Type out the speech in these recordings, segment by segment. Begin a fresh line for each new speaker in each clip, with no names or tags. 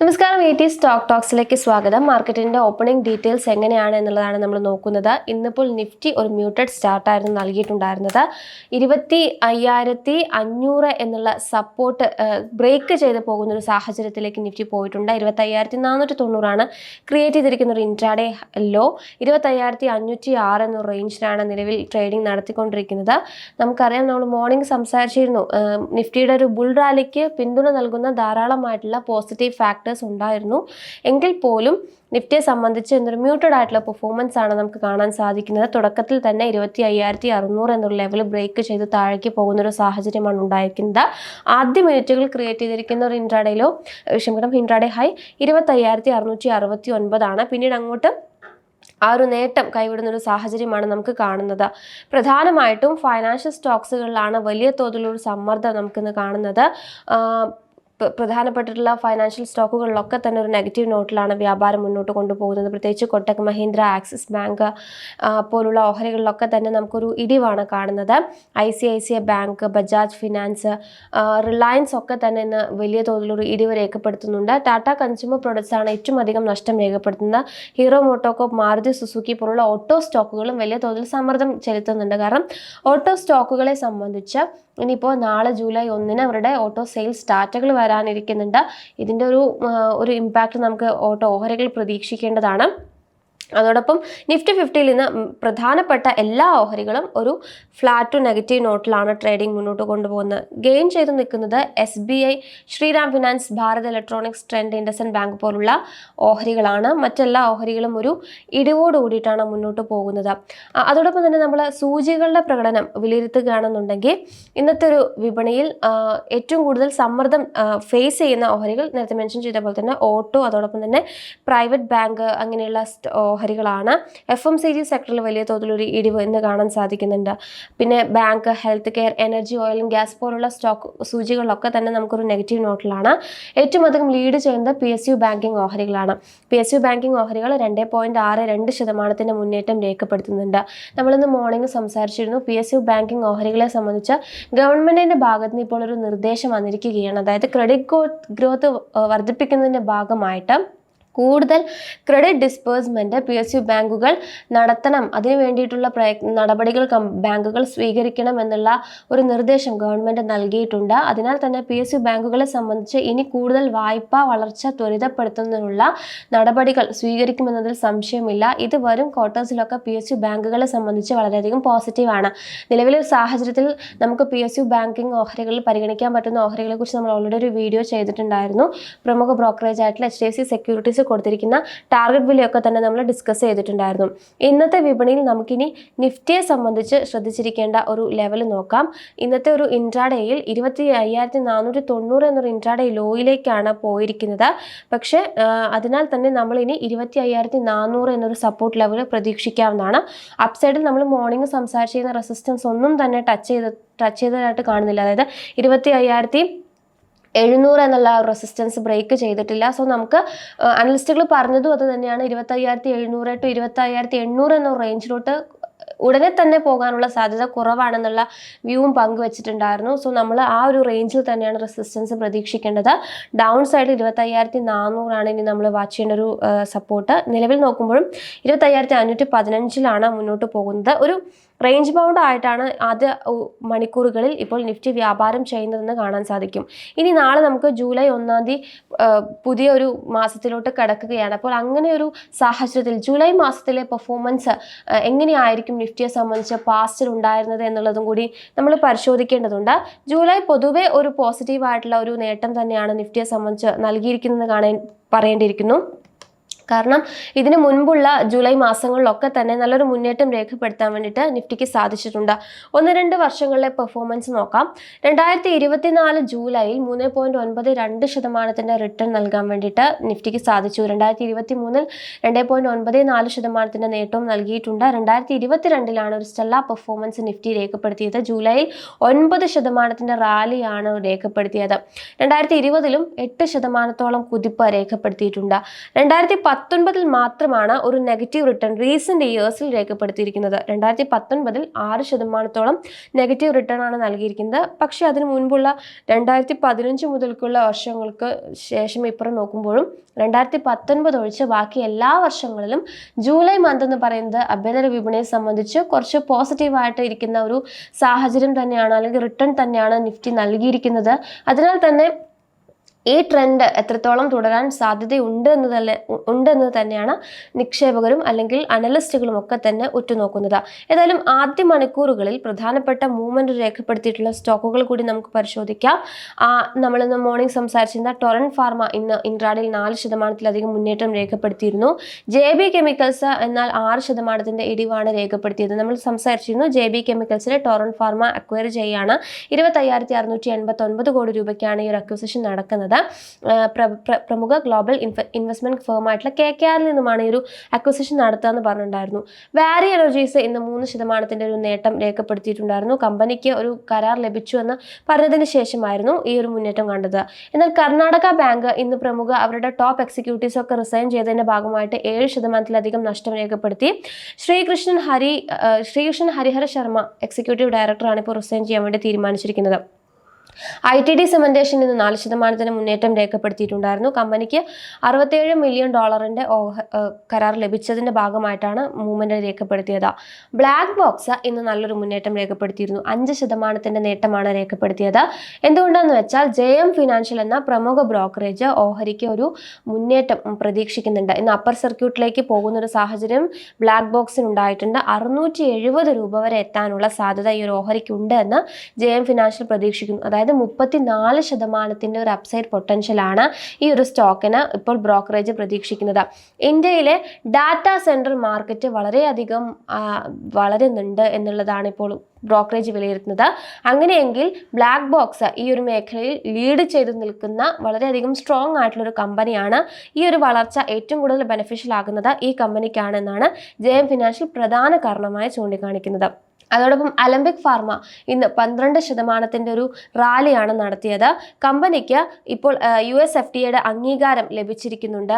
നമസ്കാരം A T stock ടോക്സിലേക്ക് സ്വാഗതം. മാർക്കറ്റിന്റെ ഓപ്പണിംഗ് ഡീറ്റെയിൽസ് എങ്ങനെയാണ് എന്നുള്ളതാണ് നമ്മൾ നോക്കുന്നത്. ഇന്നിപ്പോൾ നിഫ്റ്റി ഒരു മ്യൂട്ടഡ് സ്റ്റാർട്ടായിരുന്നു നൽകിയിട്ടുണ്ടായിരുന്നത്. ഇരുപത്തി അയ്യായിരത്തി അഞ്ഞൂറ് എന്നുള്ള സപ്പോർട്ട് ബ്രേക്ക് ചെയ്ത് പോകുന്ന ഒരു സാഹചര്യത്തിലേക്ക് നിഫ്റ്റി പോയിട്ടുണ്ട്. ഇരുപത്തി അയ്യായിരത്തി നാനൂറ്റി തൊണ്ണൂറാണ് ക്രിയേറ്റ് ചെയ്തിരിക്കുന്ന ഒരു ഇൻട്രാഡേ ലോ ഇരുപത്തി അയ്യായിരത്തി അഞ്ഞൂറ്റി ആറ് എന്ന റേഞ്ചിലാണ് നിലവിൽ ട്രേഡിംഗ് നടത്തിക്കൊണ്ടിരിക്കുന്നത്. നമുക്കറിയാം നമ്മൾ മോർണിംഗ് സംസാരിച്ചിരുന്നു. നിഫ്റ്റിയുടെ ഒരു ബുൾ റാലിക്ക് പിന്തുണ നൽകുന്ന ധാരാളമായിട്ടുള്ള പോസിറ്റീവ് ഫാക്ടേഴ്സ് ഉണ്ടായിരുന്നു. എങ്കിൽ പോലും നിഫ്റ്റിയെ സംബന്ധിച്ച് എന്തൊരു മ്യൂട്ടഡ് ആയിട്ടുള്ള പെർഫോമൻസ് ആണ് നമുക്ക് കാണാൻ സാധിക്കുന്നത്. തുടക്കത്തിൽ തന്നെ ഇരുപത്തി അയ്യായിരത്തി അറുന്നൂറ് എന്നൊരു ലെവൽ ബ്രേക്ക് ചെയ്ത് താഴേക്ക് പോകുന്ന ഒരു സാഹചര്യമാണ് ഉണ്ടായിരിക്കുന്നത്. ആദ്യ മിനിറ്റുകൾ ക്രിയേറ്റ് ചെയ്തിരിക്കുന്ന ഒരു ഇൻട്രാഡേയിലോ ക്ഷമിക്കണം ഇൻട്രാഡേ ഹൈ ഇരുപത്തി അയ്യായിരത്തി അറുന്നൂറ്റി അറുപത്തി ഒൻപതാണ് പിന്നീട് അങ്ങോട്ട് ആ ഒരു നേട്ടം കൈവിടുന്ന ഒരു സാഹചര്യമാണ് നമുക്ക് കാണുന്നത്. പ്രധാനമായിട്ടും ഫൈനാൻഷ്യൽ സ്റ്റോക്സുകളിലാണ് വലിയ തോതിലുള്ള സമ്മർദ്ദം നമുക്കിന്ന് കാണുന്നത്. പ്രധാനപ്പെട്ടിട്ടുള്ള ഫൈനാൻഷ്യൽ സ്റ്റോക്കുകളിലൊക്കെ തന്നെ ഒരു നെഗറ്റീവ് നോട്ടിലാണ് വ്യാപാരം മുന്നോട്ട് കൊണ്ടുപോകുന്നത്. പ്രത്യേകിച്ച് കൊട്ടക് മഹീന്ദ്ര ആക്സിസ് ബാങ്ക് പോലുള്ള ഓഹരികളിലൊക്കെ തന്നെ നമുക്കൊരു ഇടിവാണ് കാണുന്നത്. I C I C I bank Bajaj finance Reliance ഒക്കെ തന്നെ ഇന്ന് വലിയ തോതിലൊരു ഇടിവ് രേഖപ്പെടുത്തുന്നുണ്ട്. ടാറ്റ കൺസ്യൂമർ പ്രൊഡക്ട്സ് ആണ് ഏറ്റവും അധികം നഷ്ടം രേഖപ്പെടുത്തുന്നത്. ഹീറോ മോട്ടോകോപ്പ് മാരുതി സുസുക്കി പോലുള്ള ഓട്ടോ സ്റ്റോക്കുകളും വലിയ തോതിൽ സമ്മർദ്ദം ചെലുത്തുന്നുണ്ട്. കാരണം ഓട്ടോ സ്റ്റോക്കുകളെ സംബന്ധിച്ച് ഇനിയിപ്പോൾ നാളെ ജൂലൈ ഒന്നിന് അവരുടെ ഓട്ടോ സെയിൽസ് ഡാറ്റകൾ വരാനിരിക്കുന്നുണ്ട്. ഇതിന്റെ ഒരു ഒരു ഇമ്പാക്റ്റ് നമുക്ക് ഓട്ടോ ഓഹരികൾ പ്രതീക്ഷിക്കേണ്ടതാണ്. അതോടൊപ്പം നിഫ്റ്റി ഫിഫ്റ്റിയിൽ നിന്ന് പ്രധാനപ്പെട്ട എല്ലാ ഓഹരികളും ഒരു ഫ്ലാറ്റ് ടു നെഗറ്റീവ് നോട്ടിലാണ് ട്രേഡിംഗ് മുന്നോട്ട് കൊണ്ടുപോകുന്നത്. ഗെയിൻ ചെയ്ത് നിൽക്കുന്നത് S B I Shriram finance Bharat electronics Trent IndusInd bank പോലുള്ള ഓഹരികളാണ്. മറ്റെല്ലാ ഓഹരികളും ഒരു ഇടിവോട് കൂടിയിട്ടാണ് മുന്നോട്ട് പോകുന്നത്. അതോടൊപ്പം തന്നെ നമ്മൾ സൂചികളുടെ പ്രകടനം വിലയിരുത്തുകയാണെന്നുണ്ടെങ്കിൽ ഇന്നത്തെ ഒരു വിപണിയിൽ ഏറ്റവും കൂടുതൽ സമ്മർദ്ദം ഫേസ് ചെയ്യുന്ന ഓഹരികൾ നേരത്തെ മെൻഷൻ ചെയ്ത പോലെ തന്നെ ഓട്ടോ അതോടൊപ്പം തന്നെ പ്രൈവറ്റ് ബാങ്ക് അങ്ങനെയുള്ള ഓഹരികളാണ് എഫ് എം സി ജി സെക്ടറിൽ വലിയ തോതിലൊരു ഇടിവ് ഇന്ന് കാണാൻ സാധിക്കുന്നുണ്ട്. പിന്നെ bank health care energy oil gas പോലുള്ള സ്റ്റോക്ക് സൂചികളിലൊക്കെ തന്നെ നമുക്കൊരു നെഗറ്റീവ് നോട്ടിലാണ് ഏറ്റവും അധികം ലീഡ് ചെയ്യുന്നത് പി എസ് യു ബാങ്കിങ് ഓഹരികളാണ്. പി എസ് യു ബാങ്കിങ് ഓഹരികൾ രണ്ട് പോയിന്റ് ആറ് രണ്ട് ശതമാനത്തിന്റെ മുന്നേറ്റം രേഖപ്പെടുത്തുന്നുണ്ട്. നമ്മളിന്ന് മോർണിംഗ് സംസാരിച്ചിരുന്നു പി എസ് യു ബാങ്കിങ് ഓഹരികളെ സംബന്ധിച്ച് ഗവൺമെന്റിന്റെ ഭാഗത്ത് നിന്ന് ഇപ്പോൾ ഒരു നിർദ്ദേശം വന്നിരിക്കുകയാണ്. അതായത് ക്രെഡിറ്റ് ഗ്രോത്ത് വർദ്ധിപ്പിക്കുന്നതിന്റെ ഭാഗമായിട്ട് കൂടുതൽ credit disbursement P S U ബാങ്കുകൾ നടത്തണം. അതിനു വേണ്ടിയിട്ടുള്ള പ്രയത്ന നടപടികൾ ബാങ്കുകൾ സ്വീകരിക്കണം എന്നുള്ള ഒരു നിർദ്ദേശം ഗവൺമെന്റ് നൽകിയിട്ടുണ്ട്. അതിനാൽ തന്നെ പി എസ് യു ബാങ്കുകളെ സംബന്ധിച്ച് ഇനി കൂടുതൽ വായ്പാ വളർച്ച ത്വരിതപ്പെടുത്തുന്നതിനുള്ള നടപടികൾ സ്വീകരിക്കുമെന്നതിൽ സംശയമില്ല. ഇത് വരും ക്വാർട്ടേഴ്സിലൊക്കെ പി എസ് യു ബാങ്കുകളെ സംബന്ധിച്ച് വളരെയധികം പോസിറ്റീവാണ് നിലവിലെ സാഹചര്യത്തിൽ നമുക്ക് പി എസ് യു ബാങ്കിങ് ഓഹരികളിൽ പരിഗണിക്കാൻ പറ്റുന്ന ഓഹരികളെക്കുറിച്ച് നമ്മൾ ഓൾറെഡി ഒരു വീഡിയോ ചെയ്തിട്ടുണ്ടായിരുന്നു. പ്രമുഖ ബ്രോക്കറേജ് ആയിട്ടുള്ള H D F C securities target target വിലയൊക്കെ തന്നെ നമ്മൾ ഡിസ്കസ് ചെയ്തിട്ടുണ്ടായിരുന്നു. ഇന്നത്തെ വിപണിയിൽ നമുക്കിനി നിഫ്റ്റിയെ സംബന്ധിച്ച് ശ്രദ്ധിച്ചിരിക്കേണ്ട ഒരു ലെവൽ നോക്കാം. ഇന്നത്തെ ഒരു ഇൻട്രാഡേയിൽ ഇരുപത്തി അയ്യായിരത്തി നാനൂറ്റി തൊണ്ണൂറ് എന്നൊരു ഇൻട്രാഡേ ലോയിലേക്കാണ് പോയിരിക്കുന്നത്. പക്ഷേ അതിനാൽ തന്നെ നമ്മൾ ഇനി ഇരുപത്തി അയ്യായിരത്തി നാനൂറ് എന്നൊരു സപ്പോർട്ട് ലെവൽ പ്രതീക്ഷിക്കാവുന്നതാണ്. അപ്സൈഡിൽ നമ്മൾ മോർണിംഗ് സംസാരിച്ചിരുന്ന റെസിസ്റ്റൻസ് ഒന്നും തന്നെ ടച്ച് ചെയ്ത് ടച്ച് ചെയ്തതായിട്ട് കാണുന്നില്ല. അതായത് ഇരുപത്തി അയ്യായിരത്തി എഴുന്നൂറ് എന്നുള്ള റെസിസ്റ്റൻസ് ബ്രേക്ക് ചെയ്തിട്ടില്ല. സോ നമുക്ക് അനലിസ്റ്റുകൾ പറഞ്ഞതും അത് തന്നെയാണ്. ഇരുപത്തയ്യായിരത്തി എഴുന്നൂറ് ടു ഇരുപത്തയ്യായിരത്തി എണ്ണൂറ് എന്ന റേഞ്ചിലോട്ട് ഉടനെ തന്നെ പോകാനുള്ള സാധ്യത കുറവാണെന്നുള്ള വ്യൂവും പങ്കുവച്ചിട്ടുണ്ടായിരുന്നു. സോ നമ്മൾ ആ ഒരു റേഞ്ചിൽ തന്നെയാണ് റെസിസ്റ്റൻസ് പ്രതീക്ഷിക്കേണ്ടത്. ഡൗൺ സൈഡ് ഇരുപത്തയ്യായിരത്തി നാനൂറാണ് ഇനി നമ്മൾ വാച്ച് ചെയ്യേണ്ട ഒരു സപ്പോർട്ട് നിലവിൽ നോക്കുമ്പോഴും ഇരുപത്തയ്യായിരത്തി അഞ്ഞൂറ്റി പതിനഞ്ചിലാണ് മുന്നോട്ട് പോകുന്നത്. ഒരു റേഞ്ച് ബൗണ്ട് ആയിട്ടാണ് ആദ്യ മണിക്കൂറുകളിൽ ഇപ്പോൾ നിഫ്റ്റി വ്യാപാരം ചെയ്യുന്നതെന്ന് കാണാൻ സാധിക്കും. ഇനി നാളെ നമുക്ക് ജൂലൈ ഒന്നാം തീയതി പുതിയ ഒരു മാസത്തിലോട്ട് കടക്കുകയാണ്. അപ്പോൾ അങ്ങനെ ഒരു സാഹചര്യത്തിൽ ജൂലൈ മാസത്തിലെ പെർഫോമൻസ് എങ്ങനെയായിരിക്കും നിഫ്റ്റിയെ സംബന്ധിച്ച് പാസ്റ്റിൽ ഉണ്ടായിരുന്നത് എന്നുള്ളതും കൂടി നമ്മൾ പരിശോധിക്കേണ്ടതുണ്ട്. ജൂലൈ പൊതുവെ ഒരു പോസിറ്റീവായിട്ടുള്ള ഒരു നേട്ടം തന്നെയാണ് നിഫ്റ്റിയെ സംബന്ധിച്ച് നൽകിയിരിക്കുന്നത് കാണാൻ പറയേണ്ടിയിരിക്കുന്നു. കാരണം ഇതിനു മുൻപുള്ള ജൂലൈ മാസങ്ങളിലൊക്കെ തന്നെ നല്ലൊരു മുന്നേറ്റം രേഖപ്പെടുത്താൻ വേണ്ടിയിട്ട് നിഫ്റ്റിക്ക് സാധിച്ചിട്ടുണ്ട്. ഒന്ന് രണ്ട് വർഷങ്ങളിലെ പെർഫോമൻസ് നോക്കാം. രണ്ടായിരത്തി ഇരുപത്തിനാല് ജൂലൈയിൽ മൂന്ന് പോയിന്റ് ഒൻപത് രണ്ട് റിട്ടേൺ നൽകാൻ വേണ്ടിയിട്ട് നിഫ്റ്റിക്ക് സാധിച്ചു. രണ്ടായിരത്തി ഇരുപത്തി മൂന്നിൽ രണ്ട് പോയിന്റ് ഒൻപത് നാല് ശതമാനത്തിന്റെ നേട്ടവും നൽകിയിട്ടുണ്ട്. രണ്ടായിരത്തി ഇരുപത്തിരണ്ടിലാണ് ഒരു സ്റ്റെല്ല പെർഫോമൻസ് നിഫ്റ്റി രേഖപ്പെടുത്തിയത്. ജൂലൈയിൽ ഒൻപത് ശതമാനത്തിന്റെ റാലിയാണ് രേഖപ്പെടുത്തിയത്. രണ്ടായിരത്തി ഇരുപതിലും എട്ട് ശതമാനത്തോളം കുതിപ്പ് രേഖപ്പെടുത്തിയിട്ടുണ്ട്. രണ്ടായിരത്തി പത്തൊൻപതിൽ മാത്രമാണ് ഒരു നെഗറ്റീവ് റിട്ടേൺ റീസെന്റ് ഇയേഴ്സിൽ രേഖപ്പെടുത്തിയിരിക്കുന്നത്. രണ്ടായിരത്തി പത്തൊൻപതിൽ ആറ് ശതമാനത്തോളം നെഗറ്റീവ് റിട്ടേൺ ആണ് നൽകിയിരിക്കുന്നത്. പക്ഷേ അതിനു മുൻപുള്ള രണ്ടായിരത്തി പതിനഞ്ച് മുതൽക്കുള്ള വർഷങ്ങൾക്ക് ശേഷം ഇപ്പുറം നോക്കുമ്പോഴും രണ്ടായിരത്തി പത്തൊൻപത് ഒഴിച്ച് ബാക്കി എല്ലാ വർഷങ്ങളിലും ജൂലൈ മന്ത് എന്ന് പറയുന്നത് അഭ്യന്തര വിപണിയെ സംബന്ധിച്ച് കുറച്ച് പോസിറ്റീവായിട്ട് ഇരിക്കുന്ന ഒരു സാഹചര്യം തന്നെയാണ് അല്ലെങ്കിൽ റിട്ടേൺ തന്നെയാണ് നിഫ്റ്റി നൽകിയിരിക്കുന്നത്. അതിനാൽ തന്നെ ഈ ട്രെൻഡ് എത്രത്തോളം തുടരാൻ സാധ്യതയുണ്ട് എന്ന് തന്നെ ഉണ്ടെന്ന് തന്നെയാണ് നിക്ഷേപകരും അല്ലെങ്കിൽ അനലിസ്റ്റുകളും ഒക്കെ തന്നെ ഉറ്റുനോക്കുന്നത്. ഏതായാലും ആദ്യ മണിക്കൂറുകളിൽ പ്രധാനപ്പെട്ട മൂവ്മെന്റ് രേഖപ്പെടുത്തിയിട്ടുള്ള സ്റ്റോക്കുകൾ കൂടി നമുക്ക് പരിശോധിക്കാം. ആ, നമ്മളിന്ന് മോർണിംഗ് സംസാരിച്ചിരുന്ന ടൊറൻ ഫാർമ ഇന്ന് ഇൻട്രാഡിൽ നാല് ശതമാനത്തിലധികം മുന്നേറ്റം രേഖപ്പെടുത്തിയിരുന്നു. ജെ ബി കെമിക്കൽസ് എന്നാൽ ആറ് ശതമാനത്തിന്റെ ഇടിവാണ് രേഖപ്പെടുത്തിയത്. നമ്മൾ സംസാരിച്ചിരുന്നു ജെ ബി കെമിക്കൽസിലെ ടൊറൻ ഫാർമ അക്വയർ ചെയ്യാണ്. ഇരുപത്തയ്യായിരത്തി അറുന്നൂറ്റി എൺപത്തി ഒൻപത് കോടി രൂപയ്ക്കാണ് ഈ ഒരു അക്വിസിഷൻ നടക്കുന്നത്. പ്ര- പ്രമുഖ ഗ്ലോബൽ ഇൻവ ഇൻവെസ്റ്റ്മെന്റ് ഫേം ആയിട്ടുള്ള കെ കെ ആറിൽ നിന്നുമാണ് ഈ ഒരു അക്വസിഷൻ നടത്തുക എന്ന് പറഞ്ഞിട്ടുണ്ടായിരുന്നു. വാരി എനർജീസ് ഇന്ന് മൂന്ന് ശതമാനത്തിന്റെ ഒരു നേട്ടം രേഖപ്പെടുത്തിയിട്ടുണ്ടായിരുന്നു. കമ്പനിക്ക് ഒരു കരാർ ലഭിച്ചു എന്ന് പറഞ്ഞതിന് ശേഷമായിരുന്നു ഈ ഒരു മുന്നേറ്റം കണ്ടത്. എന്നാൽ കർണാടക ബാങ്ക് ഇന്ന് പ്രമുഖ അവരുടെ ടോപ്പ് എക്സിക്യൂട്ടീവ്സ് ഒക്കെ റിസൈൻ ചെയ്തതിന്റെ ഭാഗമായിട്ട് ഏഴ് ശതമാനത്തിലധികം നഷ്ടം രേഖപ്പെടുത്തി. ശ്രീകൃഷ്ണൻ ഹരി ശ്രീകൃഷ്ണൻ ഹരിഹര ശർമ്മ എക്സിക്യൂട്ടീവ് ഡയറക്ടറാണ് ഇപ്പോൾ റിസൈൻ ചെയ്യാൻ വേണ്ടി തീരുമാനിച്ചിരിക്കുന്നത്. ഐ ടി ഡി സിമെന്റേഷൻ ഇന്ന് നാല് ശതമാനത്തിന് മുന്നേറ്റം രേഖപ്പെടുത്തിയിട്ടുണ്ടായിരുന്നു. കമ്പനിക്ക് അറുപത്തേഴ് മില്യൺ ഡോളറിന്റെ കരാർ ലഭിച്ചതിന്റെ ഭാഗമായിട്ടാണ് മൂവ്മെന്റ് രേഖപ്പെടുത്തിയത്. ബ്ലാക്ക് ബോക്സ് ഇന്ന് നല്ലൊരു മുന്നേറ്റം രേഖപ്പെടുത്തിയിരുന്നു. അഞ്ച് ശതമാനത്തിന്റെ നേട്ടമാണ് രേഖപ്പെടുത്തിയത്. എന്തുകൊണ്ടാന്ന് വെച്ചാൽ ജെ എം ഫിനാൻഷ്യൽ എന്ന പ്രമുഖ ബ്രോക്കറേജ് ഓഹരിക്ക് ഒരു മുന്നേറ്റം പ്രതീക്ഷിക്കുന്നുണ്ട്. ഇന്ന് അപ്പർ സർക്യൂട്ടിലേക്ക് പോകുന്ന ഒരു സാഹചര്യം ബ്ലാക്ക് ബോക്സിന് ഉണ്ടായിട്ടുണ്ട്. അറുന്നൂറ്റി രൂപ വരെ എത്താനുള്ള സാധ്യത ഈ ഒരു ഓഹരിക്ക് ഉണ്ട് എന്ന് ജെ എം ഫിനാൻഷ്യൽ പ്രതീക്ഷിക്കുന്നു. അതായത് മുപ്പത്തിനാല് ശതമാനത്തിന്റെ ഒരു അപ്സൈഡ് പൊട്ടൻഷ്യലാണ് ഈ ഒരു സ്റ്റോക്കിന് ഇപ്പോൾ ബ്രോക്കറേജ് പ്രതീക്ഷിക്കുന്നത്. ഇന്ത്യയിലെ ഡാറ്റാ സെന്റർ മാർക്കറ്റ് വളരെയധികം വളരുന്നുണ്ട് എന്നുള്ളതാണ് ഇപ്പോൾ ബ്രോക്കറേജ് വിലയിരുത്തുന്നത്. അങ്ങനെയെങ്കിൽ ബ്ലാക്ക് ബോക്സ് ഈ ഒരു മേഖലയിൽ ലീഡ് ചെയ്ത് നിൽക്കുന്ന വളരെയധികം സ്ട്രോങ് ആയിട്ടുള്ള ഒരു കമ്പനിയാണ് ഈ ഒരു വളർച്ച ഏറ്റവും കൂടുതൽ ബെനിഫിഷ്യൽ ആകുന്നത് ഈ കമ്പനിക്കാണെന്നാണ് ജെ എം ഫിനാൻഷ്യൽ പ്രധാന കാരണമായി ചൂണ്ടിക്കാണിക്കുന്നത്. അതോടൊപ്പം അലംബിക് ഫാർമ ഇന്ന് പന്ത്രണ്ട് ശതമാനത്തിന്റെ ഒരു റാലിയാണ് നടത്തിയത്. കമ്പനിക്ക് ഇപ്പോൾ യു എസ് എഫ് ഡിയുടെ അംഗീകാരം ലഭിച്ചിരിക്കുന്നുണ്ട്.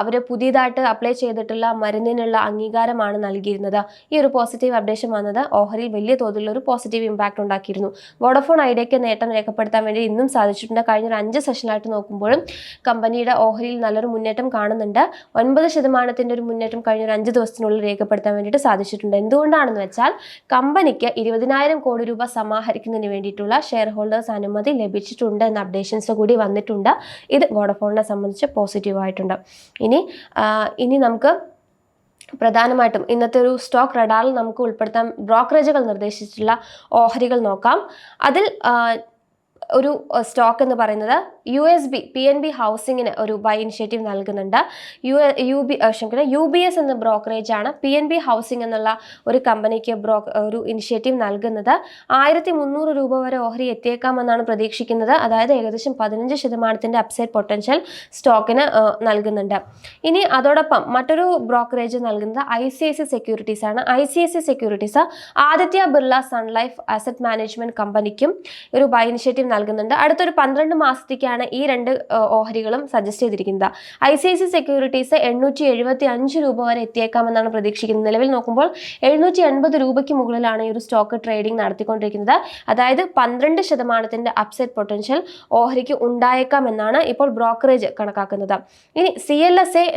അവർ പുതിയതായിട്ട് അപ്ലൈ ചെയ്തിട്ടുള്ള മരുന്നിനുള്ള അംഗീകാരമാണ് നൽകിയിരുന്നത്. ഈ ഒരു പോസിറ്റീവ് അപ്ഡേഷൻ വന്നത് ഓഹരിയിൽ വലിയ തോതിലുള്ള ഒരു പോസിറ്റീവ് ഇമ്പാക്റ്റ് ഉണ്ടാക്കിയിരുന്നു. വോഡഫോൺ ഐഡിയയ്ക്ക് നേട്ടം രേഖപ്പെടുത്താൻ വേണ്ടി ഇന്നും സാധിച്ചിട്ടുണ്ട്. കഴിഞ്ഞ ഒരു അഞ്ച് സെഷനായിട്ട് നോക്കുമ്പോഴും കമ്പനിയുടെ ഓഹരിയിൽ നല്ലൊരു മുന്നേറ്റം കാണുന്നുണ്ട്. ഒൻപത് ശതമാനത്തിന്റെ ഒരു മുന്നേറ്റം കഴിഞ്ഞ ഒരു അഞ്ച് ദിവസത്തിനുള്ളിൽ രേഖപ്പെടുത്താൻ വേണ്ടിയിട്ട് സാധിച്ചിട്ടുണ്ട്. എന്തുകൊണ്ടാണെന്ന് വെച്ചാൽ കമ്പനിക്ക് ഇരുപതിനായിരം കോടി രൂപ സമാഹരിക്കുന്നതിന് വേണ്ടിയിട്ടുള്ള ഷെയർ ഹോൾഡേഴ്സ് അനുമതി ലഭിച്ചിട്ടുണ്ട് എന്ന അപ്ഡേഷൻസ് കൂടി വന്നിട്ടുണ്ട്. ഇത് വോഡഫോണിനെ സംബന്ധിച്ച് പോസിറ്റീവ് ആയിട്ടുണ്ട്. ഇനി ഇനി നമുക്ക് പ്രധാനമായിട്ടും ഇന്നത്തെ ഒരു സ്റ്റോക്ക് റഡാറിൽ നമുക്ക് ഉൾപ്പെടുത്താൻ ബ്രോക്കറേജുകൾ നിർദ്ദേശിച്ചിട്ടുള്ള ഓഹരികൾ നോക്കാം. അതിൽ ഒരു സ്റ്റോക്ക് എന്ന് പറയുന്നത് U S B P N B ഹൗസിങ്ങിന് ഒരു ബൈ ഇനിഷ്യേറ്റീവ് നൽകുന്നുണ്ട്. യു യു ബി ക്ഷമിക്കണം യു ബി എസ് എന്ന ബ്രോക്കറേജ് ആണ് പി എൻ ബി ഹൗസിംഗ് എന്നുള്ള ഒരു കമ്പനിക്ക് ബ്രോ ഒരു ഇനിഷ്യേറ്റീവ് നൽകുന്നത്. ആയിരത്തി മുന്നൂറ് രൂപ വരെ ഓഹരി എത്തിയേക്കാമെന്നാണ് പ്രതീക്ഷിക്കുന്നത്. അതായത് ഏകദേശം പതിനഞ്ച് ശതമാനത്തിന്റെ അപ്സൈഡ് പൊട്ടൻഷ്യൽ സ്റ്റോക്കിന് നൽകുന്നുണ്ട്. ഇനി അതോടൊപ്പം മറ്റൊരു ബ്രോക്കറേജ് നൽകുന്നത് I C I C securities ആണ്. I C I C securities Aditya Birla Sun Life asset management കമ്പനിക്കും ഒരു ബൈ ഇനിഷ്യേറ്റീവ് നൽകുന്നുണ്ട്. അടുത്തൊരു പന്ത്രണ്ട് മാസത്തേക്കാണ് ഈ രണ്ട് ഓഹരികളും സജസ്റ്റ് ചെയ്തിരിക്കുന്നത്. I C I C securities എണ്ണൂറ്റി എഴുപത്തി അഞ്ച് രൂപ വരെ എത്തിയേക്കാമെന്നാണ് പ്രതീക്ഷിക്കുന്നത്. നിലവിൽ നോക്കുമ്പോൾ എഴുന്നൂറ്റി എൺപത് രൂപയ്ക്ക് മുകളിലാണ് ഈ ഒരു സ്റ്റോക്ക് ട്രേഡിംഗ് നടത്തിക്കൊണ്ടിരിക്കുന്നത്. അതായത് പന്ത്രണ്ട് ശതമാനത്തിന്റെ അപ്സെറ്റ് പൊട്ടൻഷ്യൽ ഓഹരിക്ക് ഉണ്ടായേക്കാമെന്നാണ് ഇപ്പോൾ ബ്രോക്കറേജ് കണക്കാക്കുന്നത്. ഇനി സി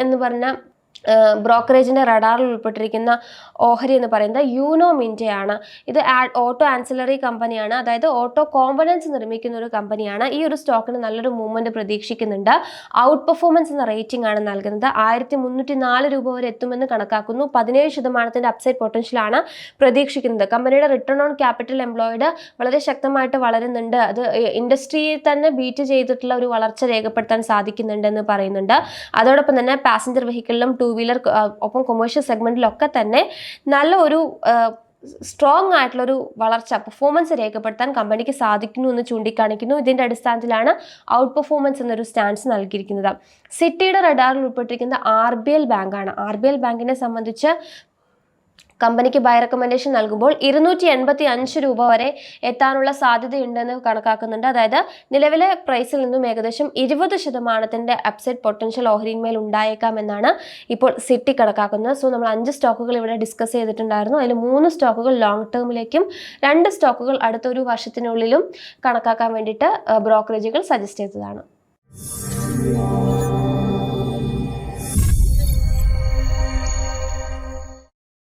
എന്ന് പറഞ്ഞ ബ്രോക്കറേജിന്റെ റഡാറിൽ ഉൾപ്പെട്ടിരിക്കുന്ന ഓഹരി എന്ന് പറയുന്നത് യൂനോ മിന്റയാണ് ഇത് ഓട്ടോ ആൻസിലറി കമ്പനിയാണ്. അതായത് ഓട്ടോ കോമ്പണൻസ് നിർമ്മിക്കുന്ന ഒരു കമ്പനിയാണ്. ഈ ഒരു സ്റ്റോക്കിന് നല്ലൊരു മൂവ്മെന്റ് പ്രതീക്ഷിക്കുന്നുണ്ട്. ഔട്ട് പെർഫോമൻസ് എന്ന റേറ്റിംഗ് ആണ് നൽകുന്നത്. ആയിരത്തി മുന്നൂറ്റി നാല് രൂപ വരെ എത്തുമെന്ന് കണക്കാക്കുന്നു. പതിനേഴ് ശതമാനത്തിന്റെ അപ്സൈഡ് പൊട്ടൻഷ്യലാണ് പ്രതീക്ഷിക്കുന്നത്. കമ്പനിയുടെ റിട്ടേൺ ഓൺ ക്യാപിറ്റൽ എംപ്ലോയിഡ് വളരെ ശക്തമായിട്ട് വളരുന്നുണ്ട്. അത് ഇൻഡസ്ട്രിയെ തന്നെ ബീറ്റ് ചെയ്തിട്ടുള്ള ഒരു വളർച്ച രേഖപ്പെടുത്താൻ സാധിക്കുന്നുണ്ടെന്ന് പറയുന്നുണ്ട്. അതോടൊപ്പം തന്നെ പാസഞ്ചർ വെഹിക്കിളിലും ടൂ വീലർ ഒപ്പം കൊമേഴ്ഷ്യൽ സെഗ്മെന്റിലൊക്കെ തന്നെ നല്ല ഒരു സ്ട്രോങ് ആയിട്ടുള്ളൊരു വളർച്ച പെർഫോമൻസ് രേഖപ്പെടുത്താൻ കമ്പനിക്ക് സാധിക്കുന്നു എന്ന് ചൂണ്ടിക്കാണിക്കുന്നു. ഇതിന്റെ അടിസ്ഥാനത്തിലാണ് ഔട്ട് പെർഫോമൻസ് എന്നൊരു സ്റ്റാൻസ് നൽകിയിരിക്കുന്നത്. സിറ്റിയുടെ റഡാറിൽ ഉൾപ്പെട്ടിരിക്കുന്ന ആർ ബി എൽ ബാങ്കാണ്. ആർ ബി എൽ ബാങ്കിനെ സംബന്ധിച്ച് കമ്പനിക്ക് ബൈ റെക്കമെൻഡേഷൻ നൽകുമ്പോൾ ഇരുന്നൂറ്റി എൺപത്തി അഞ്ച് രൂപ വരെ എത്താനുള്ള സാധ്യതയുണ്ടെന്ന് കണക്കാക്കുന്നുണ്ട്. അതായത് നിലവിലെ പ്രൈസിൽ നിന്നും ഏകദേശം ഇരുപത് ശതമാനത്തിന്റെ അപ്സൈഡ് പൊട്ടൻഷ്യൽ ഓഹരിന്മേൽ ഉണ്ടായേക്കാമെന്നാണ് ഇപ്പോൾ സിറ്റി കണക്കാക്കുന്നത്. സോ നമ്മൾ അഞ്ച് സ്റ്റോക്കുകൾ ഇവിടെ ഡിസ്കസ് ചെയ്തിട്ടുണ്ടായിരുന്നു. അതിൽ മൂന്ന് സ്റ്റോക്കുകൾ ലോങ് ടേമിലേക്കും രണ്ട് സ്റ്റോക്കുകൾ അടുത്തൊരു വർഷത്തിനുള്ളിലും കണക്കാക്കാൻ വേണ്ടിയിട്ട് ബ്രോക്കറേജുകൾ സജസ്റ്റ് ചെയ്തതാണ്.